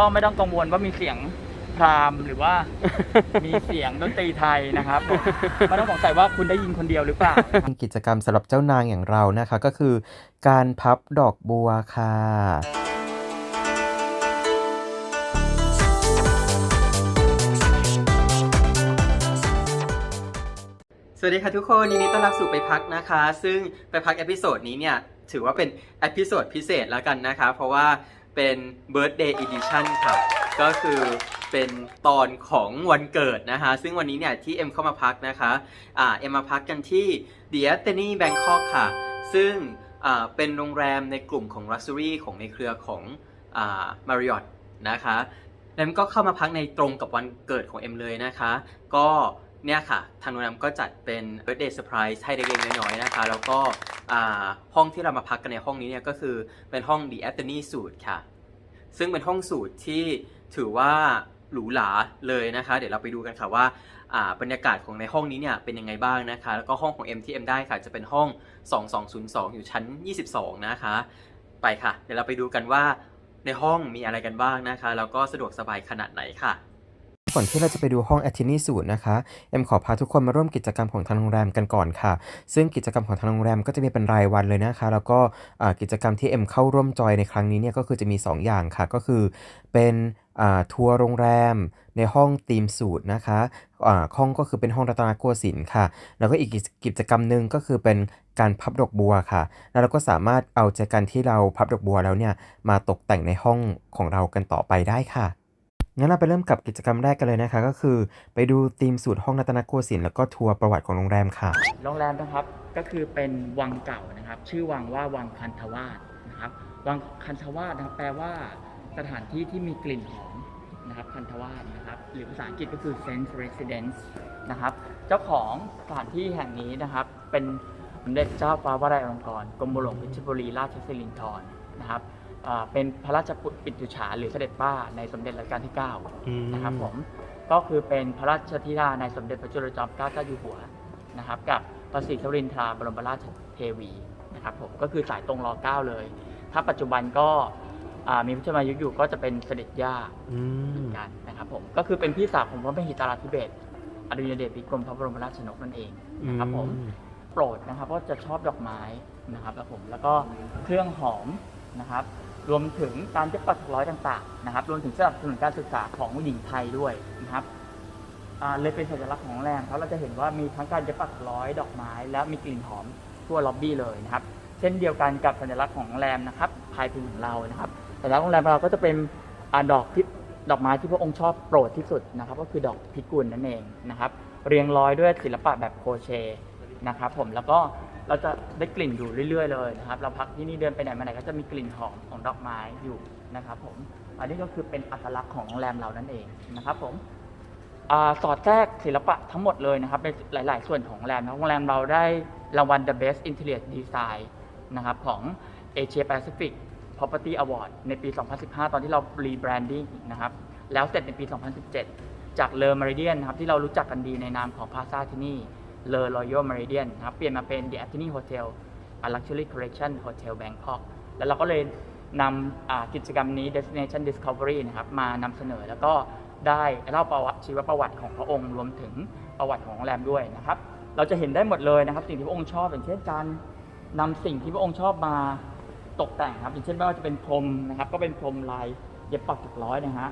ก็ไม่ต้องกังวลว่ามีเสียงพรามหรือว่า มีเสียงดนตรีไทยนะครับไม่ต้องสงสัยว่าคุณได้ยินคนเดียวหรือเปล่า กิจกรรมสำหรับเจ้านางอย่างเรานะคะ ก็คือ การพับดอกบัวค่ะสวัสดีค่ะทุกคนยินดีต้อนรับสู่ไปพักนะคะ ซึ่งไปพักเอพิโซดนี้เนี่ย ถือว่าเป็นเอพิโซดพิเศษแล้วกันนะคะ เพราะว่า เป็น Birthday Edition ค่ะก็คือเป็นตอนของวันเกิดนะคะ ซึ่งวันนี้เนี่ยที่เอ็มเข้ามาพักนะคะอ่าเอ็มมาพักกันที่ The a t h e n y Bangkok ค่ะ ซึ่งอ่าเป็นโรงแรมในกลุ่มของ Luxury ของในเครือของอ่า Marriott นะคะแล้วก็เข้ามาพักในตรงกับวันเกิดของเอ็มเลยนะคะ ก็ เนี่ยค่ะ ทางโรงแรมก็จัดเป็น birthday surprise ให้เล็กๆน้อยๆนะคะ แล้วก็ห้องที่เรามาพักกันในห้องนี้เนี่ยก็คือเป็นห้อง The Anthony Suite ค่ะ ซึ่งเป็นห้องสูตรที่ถือว่าหรูหราเลยนะคะ เดี๋ยวเราไปดูกันค่ะว่าบรรยากาศของในห้องนี้เนี่ยเป็นยังไงบ้างนะคะ แล้วก็ห้องของ M ที่ M ได้ค่ะ จะเป็นห้อง 2202 อยู่ชั้น 22 นะคะ ไปค่ะ เดี๋ยวเราไปดูกันว่าในห้องมีอะไรกันบ้างนะคะ แล้วก็สะดวกสบายขนาดไหนค่ะ ก่อนที่เราจะไปดูห้อง a t t i n y สูตรนะคะ เอ็มขอพาทุกคนมาร่วมกิจกรรมของทางโรงแรมกันก่อนค่ะ ซึ่งกิจกรรมของทางโรงแรมก็จะมีเป็นรายวันเลยนะคะ แล้วก็กิจกรรมที่เอ็มเข้าร่วมจอยในครั้งนี้เนี่ยก็คือจะมี 2 อย่างค่ะ ก็คือเป็นทัวร์โรงแรมในห้องธีมสูตรนะคะห้องก็คือเป็นห้องรัตนโกสินทร์ค่ะ แล้วก็อีกกิจกรรมหนึ่งก็คือเป็นการพับดอกบัวค่ะ แล้วเราก็สามารถเอาใจกันที่เราพับดอกบัวแล้วเนี่ยมาตกแต่งในห้องของเรากันต่อไปได้ค่ะ งั้นเราไปเริ่มกับกิจกรรมแรกกันเลยนะคะ ก็คือไปดูธีมสูตรห้องรัตนโกสินทร์แล้วก็ทัวร์ประวัติของโรงแรมค่ะ โรงแรมนะครับก็คือเป็นวังเก่านะครับ ชื่อวังว่าวังคันธวาสนะครับวังคันธวาสนะครับแปลว่าสถานที่ที่มีกลิ่นหอมนะครับคันธวาสนะครับหรือภาษาอังกฤษก็คือ sense residence นะครับเจ้าของสถานที่แห่งนี้นะครับ เป็นสมเด็จเจ้าฟ้าวลัยอลงกรณ์กรมหลวงเพชรบุรีราชสิรินธรนะครับ อ่าเป็นพระราชปิตุฉาหรือเสด็จป้าในสมเด็จรัชกาลที่9นะครับผมก็คือเป็นพระราชธิดาในสมเด็จพระจุลจอมเกล้าเจ้าอยู่หัวนะครับกับพระศรีนครินทราบรมราชเทวีนะครับผมก็คือสายตรงรอเก้าเลย ถ้าปัจจุบันก็อ่ามีพระชนมายุอยู่ก็จะเป็นเสด็จย่าเหมือนกันนะครับผมก็คือเป็นพี่สาวของพระมหิตราธิเบศรอดุลยเดชปิกรมพระบรมราชชนกนั่นเองนะครับผมโปรดนะครับก็จะชอบดอกไม้นะครับแล้วผมแล้วก็เครื่องหอมนะครับ รวมถึงการเย็บปักถักร้อยต่างๆนะครับ รวมถึงสนับสนุนการศึกษาของหญิงไทยด้วยนะครับเลยเป็นสัญลักษณ์ของโรงแรมเพราะเราจะเห็นว่ามีทั้งการเย็บปักร้อยดอกไม้ และมีกลิ่นหอมทั่วล็อบบี้เลยนะครับ เช่นเดียวกันกับสัญลักษณ์ของแรมนะครับภายพิงของเรานะครับสัญลักษณ์ของแรมเราก็จะเป็นอดอกที่ดอกไม้ที่พระองค์ชอบโปรดที่สุดนะครับ ก็คือดอกพิกุลนั่นเองนะครับ เรียงร้อยด้วยศิลปะแบบโคเชนะครับ ผมแล้วก็ เราจะได้กลิ่นอยู่เรื่อยๆเลยนะครับ เราพักที่นี่เดินไปไหนมาไหนก็จะมีกลิ่นหอมของดอกไม้อยู่นะครับผม อันนี้ก็คือเป็นอัตลักษณ์ของโรงแรมเรานั่นเองนะครับผมอสอดแทรกศิลปะทั้งหมดเลยนะครับในหลาย ๆ ส่วนของโรงแรมนะโรงแรมเราได้รางวัล The Best Interior Design นะครับของ Asia Pacific Property Award ในปี 2015 ตอนที่เรา rebranding นะครับ แล้วเสร็จในปี 2017 จากเลอ Meridian นะครับที่เรารู้จักกันดีในนามของพาซาที่นี่ เลอ Royal Meridian นะครับ เปลี่ยนมาเป็น The Anthony Hotel a Luxury Collection Hotel Bangkok แล้วเราก็เลยนำกิจกรรมนี้ Destination Discovery นะครับ มานำเสนอแล้วก็ได้เล่าประวัติชีวประวัติของพระองค์รวมถึงประวัติของโรงแรมด้วยนะครับ เราจะเห็นได้หมดเลยนะครับ สิ่งที่พระองค์ชอบอย่างเช่นการนำสิ่งที่พระองค์ชอบมาตกแต่งครับอย่างเช่นไม่ว่าจะเป็นพรมนะครับ ก็เป็นพรมลายเย็บปักถักร้อยนะฮะ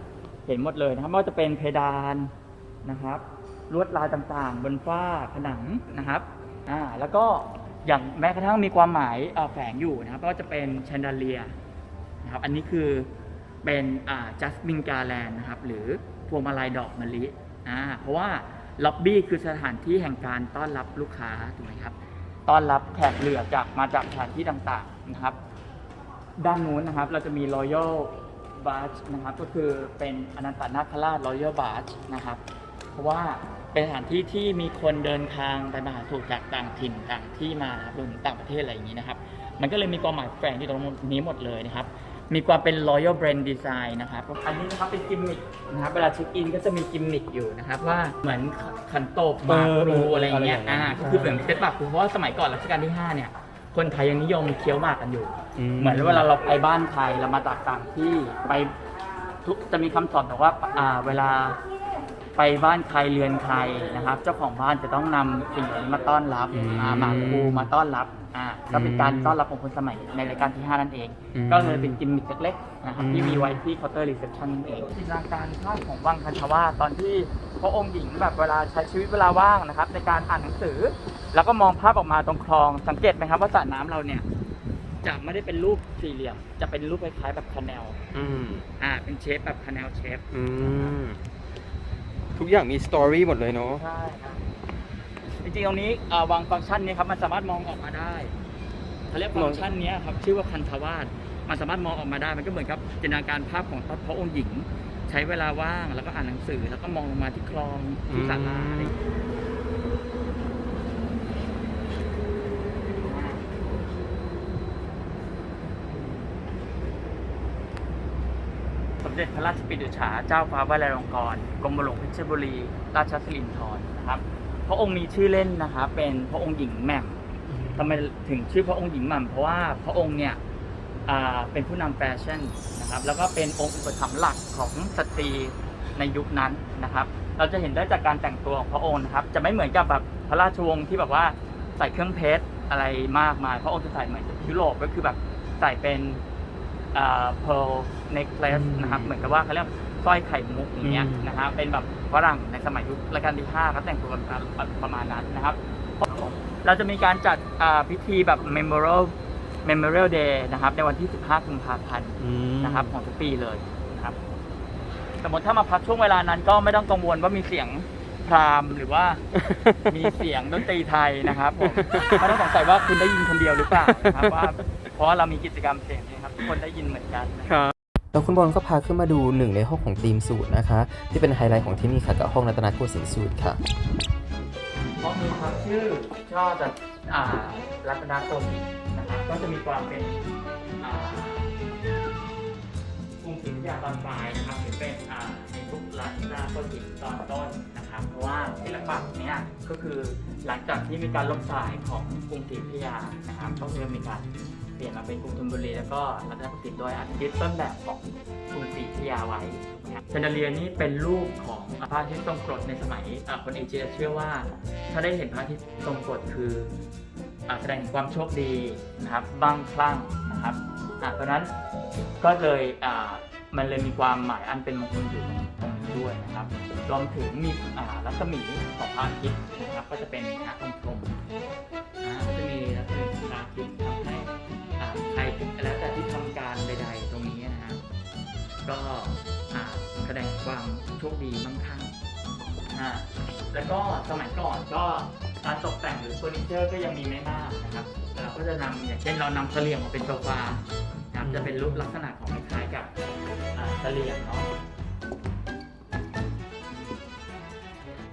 เห็นหมดเลยนะครับไม่ว่าจะเป็นเพดานนะครับ ลวดลายต่างๆ บนฝ้าผนังนะครับอ่าแล้วก็อย่างแม้กระทั่งมีความหมายแฝงอยู่นะครับก็จะเป็นแชนดาเลียนะครับอันนี้คือเป็นอ่าจัสมินกาแลนนะครับหรือพวงมาลัยดอกมะลิอ่าเพราะว่าล็อบบี้คือสถานที่แห่งการต้อนรับลูกค้าถูกไหมครับต้อนรับแขกเหลือจากมาจากสถานที่ต่างๆนะครับ ด้านนู้นนะครับเราจะมี Royal Barge นะครับก็คือเป็นอนันตนาคราช Royal Barge นะครับ เพราะว่า เป็นสถานที่ที่มีคนเดินทางไปมาหาสู่จากต่างถิ่นต่างที่มารวมถึงต่างประเทศอะไรอย่างนี้นะครับ มันก็เลยมีความหมายแฝงอยู่ตรงนี้หมดเลยนะครับ มีความเป็น Royal Brand Design นะครับ อันนี้นะครับเป็นกิมมิคนะครับ เวลาเช็คอินก็จะมีกิมมิคอยู่นะครับว่าเหมือนขันโตกหมากพลูอะไรอย่างเงี้ยเออเอออ่าอะไรอย่างเงี้ยก็คือเหมือนเซตปากพลูเพราะว่าสมัยก่อนรัชกาลที่ 5 เนี่ยคนไทยยังนิยมเคี้ยวหมากกันอยู่ เหมือนเวลาเราไปบ้านใครเรามาจากต่างที่ไปทุกจะมีคำสอนบอกว่าอ่าเวลา ไปบ้านใครเรือนใครนะครับ เจ้าของบ้านจะต้องนำสิ่งเหล่านี้มาต้อนรับอืมอ่าหมากครูมาต้อนรับอ่าก็เป็นการอืมต้อนรับของคนสมัยในรายการที่ 5 นั่นเอง อืมก็เลยเป็นกิมมิคเล็กๆนะครับอืมที่มีไว้ที่เคาน์เตอร์รีเซพชันนั่นเองจินตนาการภาพของวังคันธวาสตอนที่พระองค์หญิงแบบเวลาใช้ชีวิตเวลาว่างนะครับ ในการอ่านหนังสือ แล้วก็มองภาพออกมาตรงคลองสังเกตไหมครับว่าสระน้ำเราเนี่ยจะไม่ได้เป็นรูปสี่เหลี่ยม จะเป็นรูปคล้ายๆแบบคาแนลอืมอ่าเป็นเชฟแบบคาแนลเชฟ อืม ทุกอย่างมีสตอรี่หมดเลยเนาะ ใช่ครับจริงๆตรงนี้อ่าวางฟังก์ชันนี้ครับมันสามารถมองออกมาได้เขาเรียกฟังก์ชันเนี้ยครับชื่อว่าคันธวาสมันสามารถมองออกมาได้มันก็เหมือนกับจินตนาการภาพของพระองค์หญิง ใช้เวลาว่างแล้วก็อ่านหนังสือ แล้วก็มองลงมาที่คลองที่ศาลาอะไรอย่างเงี้ย เด็จพระราชปิฎุฉาเจ้าฟ้าวลัยลงกรณ์กรมหลวงเพชรบุรี ราชสิรินธรนะครับพระองค์มีชื่อเล่นนะครับ เป็นพระองค์หญิงแหม่มทำไมถึงชื่อพระองค์หญิงแหม่มเพราะว่าพระองค์เนี่ยเป็นผู้นำแฟชั่นนะครับ แล้วก็เป็นองค์อุปถัมภ์หลักของสตรีในยุคนั้นนะครับ เราจะเห็นได้จากการแต่งตัวของพระองค์นะครับ จะไม่เหมือนกับแบบพระราชวงศ์ที่แบบว่าใส่เครื่องเพชรอะไรมากมาย พระองค์จะใส่เหมือนยุโรปก็คือแบบใส่เป็น pearl necklace นะครับ เหมือนกับว่าเขาเรียกสร้อยไข่มุกอย่างเงี้ยอืมนะฮะเป็นแบบฝรั่งในสมัยยุครัชกาลที่5เขาแต่งตัวกันประมาณนั้นนะครับ เราจะมีการจัดอ่าพิธีแบบ memorial memorial day นะครับ ในวันที่ 15กุมภาพันธ์อืมนะครับ ของทุกปีเลยนะครับ สมมติถ้ามาพักช่วงเวลานั้นก็ไม่ต้องกังวลว่ามีเสียงพราหมณ์หรือว่ามีเสียงดนตรีไทยนะครับผมไม่ต้องสงสัยว่าคุณได้ยินคนเดียวหรือเปล่านะครับว่า เพราะว่าเรามีกิจกรรมเสียงนี้ครับทุกคนได้ยินเหมือนกันนะครับ แล้วคุณบอลก็พาขึ้นมาดูหนึ่งในห้องของทีมสูตรนะคะ ที่เป็นไฮไลท์ของที่นี่ค่ะกับห้องรัตนโกสินทร์สูตรค่ะห้องนี้ครับชื่อช่อจากอ่ารัตนโกสินทร์นะครับก็จะมีความเป็นอ่ากรุงศรีอยุธยาตอนปลายนะครับหรือเป็นอ่าในยุครัตนโกสินทร์ตอนต้นนะครับ เพราะว่าศิลปะเนี้ยก็คือหลังจากที่มีการล้มสลายของกรุงศรีอยุธยานะครับก็คือมีการ เปลี่ยนมาเป็นกรุงธนบุรีแล้วก็รัตนโกสินทร์โดยอายึดต้นแบบของกรุงศรีอยุธยาไว้เชนเดเลียนี้เป็นรูปของพระอาทิตย์ทรงกรดในสมัยคนเอเชียเชื่อว่า ถ้าได้เห็นพระอาทิตย์ทรงกรดคือแสดงความโชคดีนะครับบ้างคลั่งนะครับเพราะนั้นก็เลยมันเลยมีความหมายอันเป็นมงคลอยู่ตรงนี้ด้วยนะครับรวมถึงมีรัศมีของพระอาทิตย์นะครับก็จะเป็นนะองค์กลม ก็อ่าแสดงความโชคดีมั่งคั่งแล้วก็สมัยก่อนก็การตกแต่งหรือเฟอร์นิเจอร์ก็ยังมีไม่มากนะครับเราก็จะนำอย่างเช่นเรานำเสลี่ยงมาเป็นโซฟานะครับจะเป็นรูปลักษณะของคล้ายกับเสลี่ยงเนาะ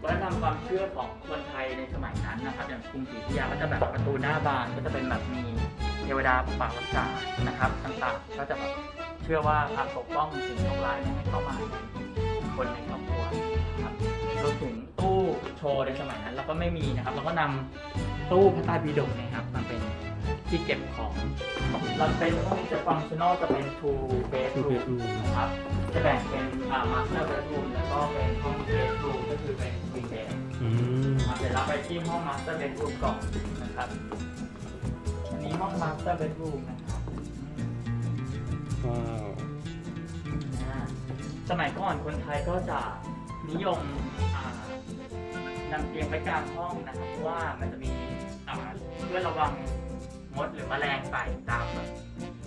วัฒนธรรมความเชื่อของคนไทยในสมัยนั้นนะครับอย่างกรุงศรีอยุธยาก็จะแบบประตูหน้าบานก็จะเป็นแบบมีเทวดาปกปักรักษานะครับต่างๆก็จะแบบ เชื่อว่าอาจปกป้องสิ่งโชคร้ายไม่ให้เข้ามาในคนในครอบครัวนะครับรวมถึงตู้โชว์ในสมัยนั้นเราก็ไม่มีนะครับ เราก็นำตู้พระไตรปิฎกนะครับมาเป็นที่เก็บของเราเป็นห้องจะฟังชั่นอลจะเป็น two bedroom นะครับจะแบ่งเป็นอ่า master bedroom แล้วก็เป็นห้อง bedroom ก็คือเป็น queen bed อืมนะครับเดี๋ยวไปที่ห้อง master bedroom ก่อนนะครับ อันนี้ห้อง master bedroom นะครับ ว้าวอ่าสมัยก่อนคนไทยก็จะนิยมอ่านำเตียงไว้กลางห้องนะครับเพราะว่ามันจะมีอ่าเพื่อระวังมดหรือแมลงไต่ตามแบบ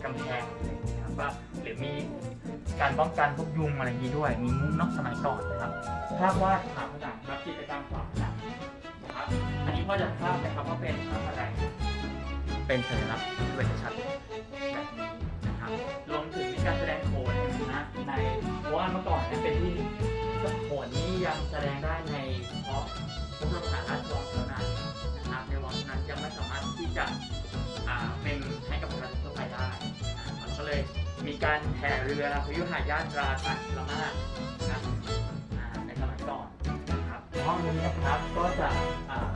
กำแพงอะไรอย่างเงี้ยครับว่าหรือมีการป้องกันพวกยุงอะไรอย่างนี้ด้วย มีมุ้งนอกสมัยก่อนนะครับภาพวาดฝาผนังครับกิจกรรมฝาผนังนะครับอันนี้พ่อจะทราบนะครับว่าเป็นภาพอะไร เป็นสัญลักษณ์เวชชัดแบบนี้นะครับ เมื่อก่อนเนี่ยเป็นที่โขนนี้ยังแสดงได้ในเฉพาะพระบรมมาราชวังเท่านั้นนะครับในวังนั้นยังไม่สามารถที่จะอ่าเป็นให้กับประชาชนทั่วไปได้นะมันก็เลยมีการแห่เรือพยุหายาตราทางละมาดนะครับในสมัยก่อนนะครับห้องนี้นะครับก็จะ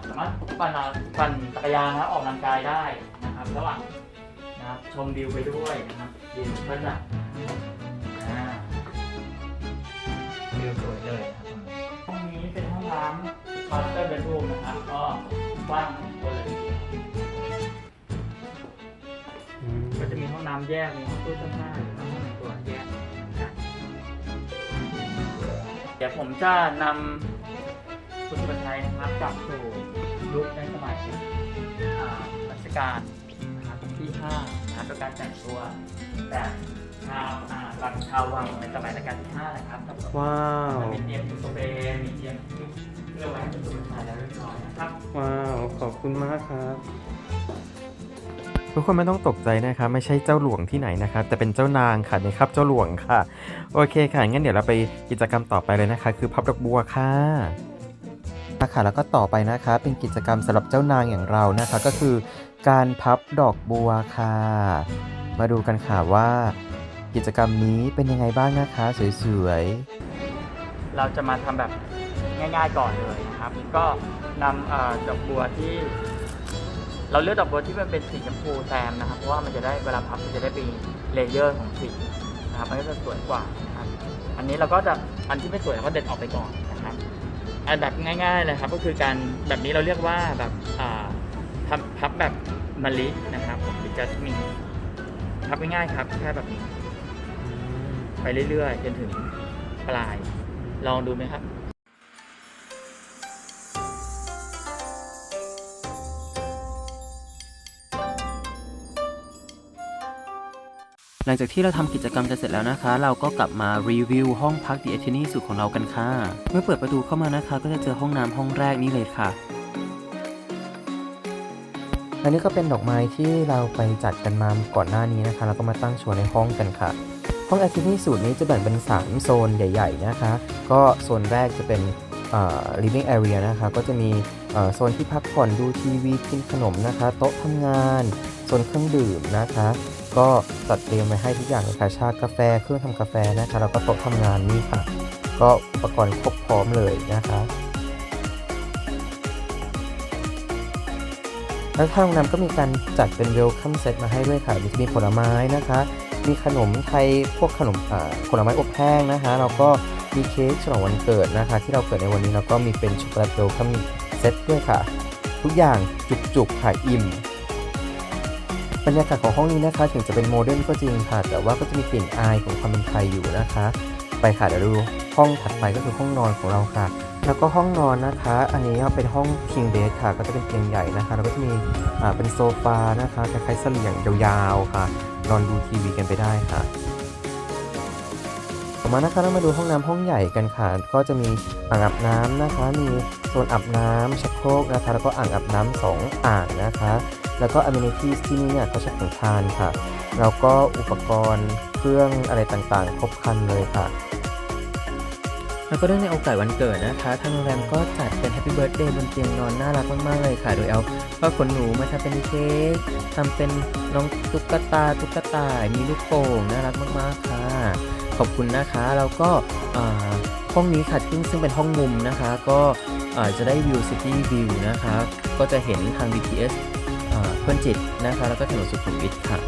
สามารถปั่นปั่นจักรยานนะออกกำลังกายได้นะครับระหว่างนะครับชมวิวไปด้วยนะครับวิวก็จะ เลยห้องนี้เป็นห้องน้ำมาสเตอร์เบดรูมนะครับก็กว้างกว่เลยทีเก็จะมีห้องน้ำแยกมีห้องตู้เสื้อผ้าหรือห้องแนตัวแยกเดี๋ยวผมจะนำคุณประชัยนะครับกลับสู่ยุคในสมัยอ่ารัชกาลนะครที่5นะครับการแต่งตัวแต่ ชาวอ่าหลังชาววังในสมัยรัชกาลที่5นะครับว้าวมีเตียงยูโซเปนมีเตียงเพื่อไว้ให้คุณสุภชัยแล้วเรียบร้อยนะครับ ว้าว ขอบคุณมากครับ ทุกคนไม่ต้องตกใจนะครับไม่ใช่เจ้าหลวงที่ไหนนะครับแต่เป็นเจ้านางค่ะนี่ครับเจ้าหลวงค่ะ โอเคค่ะงั้นเดี๋ยวเราไปกิจกรรมต่อไปเลยนะคะ คือพับดอกบัวค่ะค่ะแล้วก็ต่อไปนะคะเป็นกิจกรรมสำหรับเจ้านางอย่างเรานะคะ ก็คือการพับดอกบัวค่ะ มาดูกันค่ะว่า กิจกรรมนี้เป็นยังไงบ้างนะคะสวยๆ เราจะมาทำแบบง่ายๆก่อนเลยนะครับ ก็นำเอ่อดอกบัวที่ เราเลือกดอกบัวที่มันเป็นสีชมพูแซมนะครับ เพราะว่ามันจะได้เวลาพับมันจะได้เป็นเลเยอร์ของสีนะครับมันก็จะสวยกว่านะครับ อันนี้เราก็จะอันที่ไม่สวยเราก็เด็ดออกไปก่อนนะครับอันแบบง่ายๆเลยครับก็คือการแบบนี้เราเรียกว่าแบบอ่าพับพับแบบมะลินะครับหรือจัสมินพับง่ายๆครับแค่แบบนี้ ไปเรื่อยๆ จนถึงปลาย ลองดูไหมครับหลังจากที่เราทำกิจกรรมกันเสร็จแล้วนะคะ เราก็กลับมารีวิวห้องพักดีเอทนี่สุดของเรากันค่ะ เมื่อเปิดประตูเข้ามานะคะ ก็จะเจอห้องน้ำห้องแรกนี้เลยค่ะ อันนี้ก็เป็นดอกไม้ที่เราไปจัดกันมาก่อนหน้านี้นะคะ แล้วก็มาตั้งโชว์ในห้องกันค่ะ ห้อง Activity สูตรนี้จะแบ่งเป็น 3 โซนใหญ่ ๆ นะคะ ก็โซนแรกจะเป็น living area นะคะ ก็จะมีโซนที่พักผ่อนดูทีวีกินขนมนะคะ โต๊ะทำงาน โซนเครื่องดื่มนะคะ ก็จัดเตรียมไว้ให้ทุกอย่างเลยค่ะชากาแฟ เครื่องทำกาแฟนะคะ แล้วก็โต๊ะทำงานนี่ค่ะ ก็อุปกรณ์ครบพร้อมเลยนะคะแล้วทางโรงแรมก็มีการจัดเป็นเวลคัมเซตมาให้ด้วยค่ะ มีจะมีผลไม้นะคะ มีขนมไทยพวกขนมอ่าผลไม้อบแห้งนะคะแล้วก็มีเค้กฉลองวันเกิดนะคะ ที่เราเกิดในวันนี้แล้วก็มีเป็นช็อกโกแลตเวลคัมเซตด้วยค่ะ ทุกอย่างจุกๆค่ะอิ่มบรรยากาศของห้องนี้นะคะ ถึงจะเป็นโมเดิร์นก็จริงค่ะ แต่ว่าก็จะมีกลิ่นอายของความเป็นไทยอยู่นะคะ ไปค่ะเดี๋ยวดูห้องถัดไปก็คือห้องนอนของเราค่ะ แล้วก็ห้องนอนนะคะ อันนี้ก็เป็นห้อง king bed ค่ะ ก็จะเป็นเตียงใหญ่นะคะ แล้วก็จะมีเป็นโซฟานะคะคล้ายๆเสลี่ยงยาวๆค่ะ นอนดูทีวีกันไปได้ค่ะ ต่อมานะคะเรามาดูห้องน้ำห้องใหญ่กันค่ะ ก็จะมีอ่างอาบน้ำนะคะ มีโซนอาบน้ำชักโครกนะคะ แล้วก็อ่างอาบน้ำสองอ่างนะคะ แล้วก็อเมนิตี้ที่นี่เนี่ยก็จะของทานค่ะ แล้วก็อุปกรณ์เครื่องอะไรต่างๆ ครบครันเลยค่ะ แล้วก็เรื่องในโอกาสวันเกิดนะคะ ทางโรงแรมก็จัดเป็น Happy Birthday บนเตียงนอนน่ารักมากๆเลยค่ะ โดยเอาผ้าขนหนูมาทำเป็นเค้กทำเป็นน้องตุ๊กตาตุ๊กตา มีลูกโป่งน่ารักมากๆค่ะ ขอบคุณนะคะ แล้วก็ห้องนี้ค่ะซึ่งซึ่งเป็นห้องมุมนะคะ ก็จะได้วิวซิตี้วิวนะคะ ก็จะเห็นทาง BTS เพื่อนจิตนะคะ แล้วก็ถนนสุขุมวิทค่ะ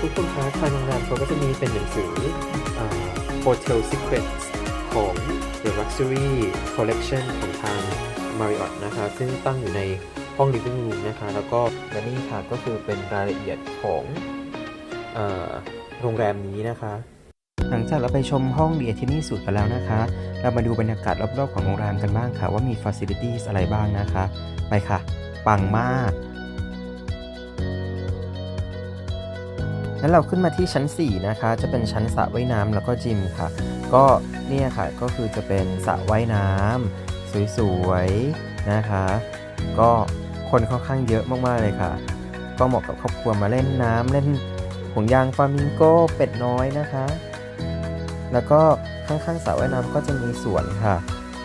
ทุกคนคะทางโรงแรมเขาก็จะมีเป็นหนังสืออ Hotel Secrets ของ The Luxury Collection ของทาง Marriott นะคะ ซึ่งตั้งอยู่ในห้อง Living Room นะคะ แล้วก็และนี่ค่ะก็คือเป็นรายละเอียดของโรงแรมนี้นะคะ หลังจากเราไปชมห้องเดียที่นี่สุดกันแล้วนะคะ เรามาดูบรรยากาศรอบๆของโรงแรมกันบ้างค่ะ ว่ามี Facilities อะไรบ้างนะคะ ไปค่ะ ปังมาก แล้วเราขึ้นมาที่ชั้น 4 นะคะ จะเป็นชั้นสระว่ายน้ำแล้วก็จิมค่ะ ก็เนี่ยค่ะก็คือจะเป็นสระว่ายน้ำสวยๆนะคะ ก็คนค่อนข้างเยอะมากๆเลยค่ะ ก็เหมาะกับครอบครัวมาเล่นน้ำเล่นห่วงยางฟามิงโก้เป็ดน้อยนะคะ แล้วก็ข้างๆสระว่ายน้ำก็จะมีสวนค่ะ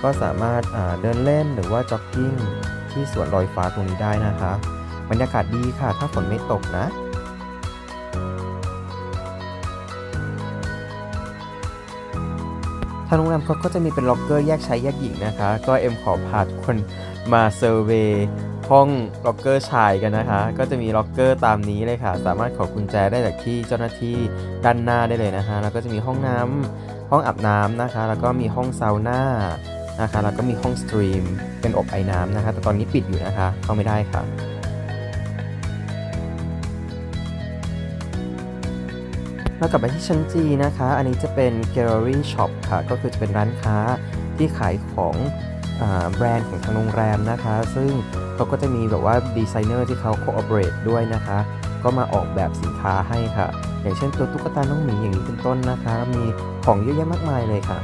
ก็สามารถาเดินเล่นหรือว่าจ็อกกิ้งที่สวนลอยฟ้าตรงนี้ได้นะคะ บรรยากาศดีค่ะ ถ้าฝนไม่ตกนะ ทางโรงแรมเขาก็จะมีเป็นล็อกเกอร์แยกชายแยกหญิงนะคะ ก็เอ็มขอพาทุกคนมาเซอร์เวย์ห้องล็อกเกอร์ชายกันนะคะ ก็จะมีล็อกเกอร์ตามนี้เลยค่ะ สามารถขอกุญแจได้จากที่เจ้าหน้าที่ด้านหน้าได้เลยนะคะ แล้วก็จะมีห้องน้ำห้องอาบน้ำนะคะ แล้วก็มีห้องซาวน่านะคะ แล้วก็มีห้องสตรีม เป็นอบไอ้น้ำนะคะ แต่ตอนนี้ปิดอยู่นะคะ เข้าไม่ได้ค่ะ แล้วกลับไปที่ชั้นจีนะคะ อันนี้จะเป็น Gallery Shop ค่ะ ก็คือจะเป็นร้านค้าที่ขายของอแบรนด์ของทางโรงแรมนะคะ ซึ่งเขาก็จะมีแบบว่าดีไซเนอร์ที่เขา cooperate ด้วยนะคะ ก็มาออกแบบสินค้าให้ค่ะ อย่างเช่นตัวตุ๊กตาน้องหมีอย่างนี้เป็นต้นนะคะ มีของเยอะแยะมากมายเลยค่ะ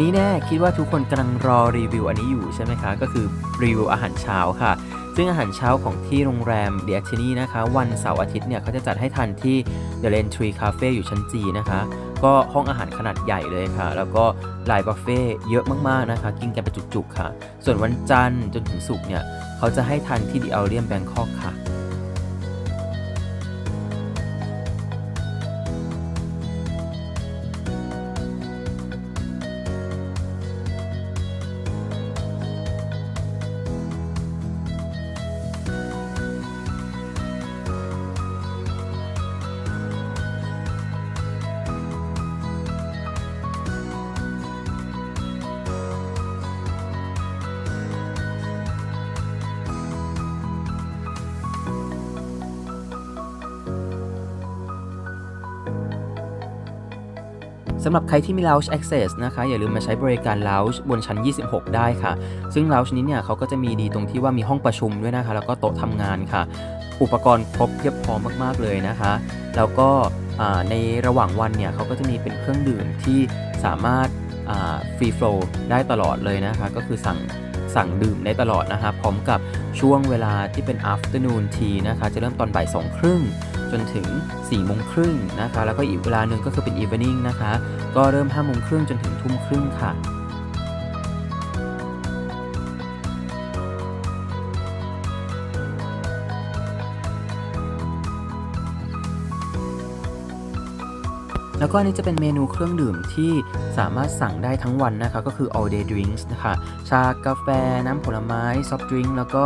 นี่แน่คิดว่าทุกคนกำลังรอรีวิวอันนี้อยู่ใช่ไหมคะ ก็คือรีวิวอาหารเช้าค่ะ ซึ่งอาหารเช้าของที่โรงแรมเดียชินีนะคะ วันเสาร์อาทิตย์เนี่ยเขาจะจัดให้ทันที่ The Lane Tree Cafe อยู่ชั้นจีนะคะ ก็ห้องอาหารขนาดใหญ่เลยค่ะ แล้วก็หลายบุฟเฟ่เยอะมากๆนะคะ กินกันไปจุกๆค่ะ ส่วนวันจันทร์จนถึงศุกร์เนี่ยเขาจะให้ทันที่ดิอาเรียมแบงคอกค่ะ สำหรับใครที่มี Lounge Access นะคะ อย่าลืมมาใช้บริการ Lounge บนชั้น 26 ได้ค่ะ ซึ่ง Lounge นี้เนี่ยเขาก็จะมีดีตรงที่ว่ามีห้องประชุมด้วยนะคะ แล้วก็โต๊ะทำงานค่ะ อุปกรณ์ครบเพียบพร้อมมากๆเลยนะคะ แล้วก็ในระหว่างวันเนี่ยเขาก็จะมีเป็นเครื่องดื่มที่สามารถฟรีโฟลได้ตลอดเลยนะคะ ก็คือสั่งสั่งดื่มได้ตลอดนะคะพร้อมกับช่วงเวลาที่เป็น afternoon tea นะคะ จะเริ่มตอนบ่ายสองครึ่ง จนถึง4ี่โมงครึ่งนะคะ แล้วก็อีกเวลาหนึ่งก็คือเป็นอีเวนิ่งนะคะ ก็เริ่ม5้าโมงครึ่งจนถึงทุ่มครึ่งค่ะ แล้วก็อันนี้จะเป็นเมนูเครื่องดื่มที่สามารถสั่งได้ทั้งวันนะคะก็คือ all day drinks นะคะชากาแฟน้ำผลไม้ซอฟต์ดริงก์แล้วก็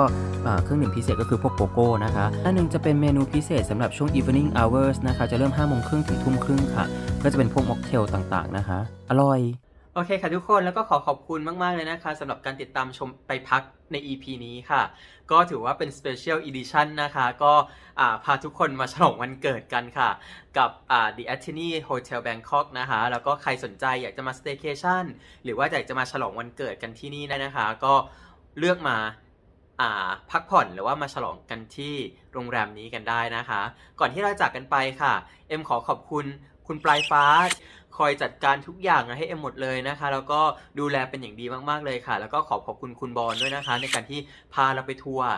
เครื่องดื่มพิเศษก็คือพวกโกโก้นะคะอันหนึงจะเป็นเมนูพิเศษสำหรับช่วง evening hours นะคะจะเริ่ม5โมงครึ่งถึงทุ่มครึ่งค่ะ ก็จะเป็นพวกม็อกเทลต่างๆนะคะ อร่อย โอเคค่ะทุกคนแล้วก็ขอขอบคุณมาก ๆ เลยนะคะสำหรับการติดตามชมไปพักใน EP นี้ค่ะ ก็ถือว่าเป็น Special Edition นะคะ ก็พาทุกคนมาฉลองวันเกิดกันค่ะ กับ The a t h e n y Hotel Bangkok นะคะ แล้วก็ใครสนใจอยากจะมา Staycation หรือว่าอยากจะมาฉลองวันเกิดกันที่นี่ได้นะคะ ก็เลือกมา พักผ่อนหรือว่ามาฉลองกันที่โรงแรมนี้กันได้นะคะ ก่อนที่เราจากกันไปค่ะ เอ็มขอขอบคุณคุณปลายฟ้า คอยจัดการทุกอย่างให้เอ็มหมดเลยนะคะ แล้วก็ดูแลเป็นอย่างดีมากๆเลยค่ะ แล้วก็ขอขอบคุณคุณบอลด้วยนะคะ ในการที่พาเราไปทัวร์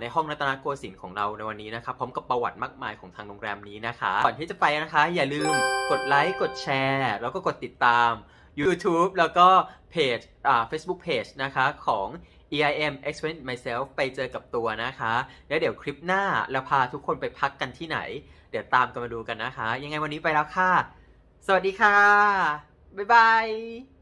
ในห้องรัตนโกสินทร์ของเราในวันนี้นะคะพร้อมกับประวัติมากมายของทางโรงแรมนี้นะคะ ก่อนที่จะไปนะคะ อย่าลืมกดไลค์กดแชร์ แล้วก็กดติดตาม YouTube แล้วก็เพจ Facebook Page นะคะของ EIM Explain Myself ไปเจอกับตัวนะคะ แล้วเดี๋ยวคลิปหน้าเราพาทุกคนไปพักกันที่ไหน เดี๋ยวตามกันมาดูกันนะคะ ยังไงวันนี้ไปแล้วค่ะ สวัสดีค่ะ บ๊ายบาย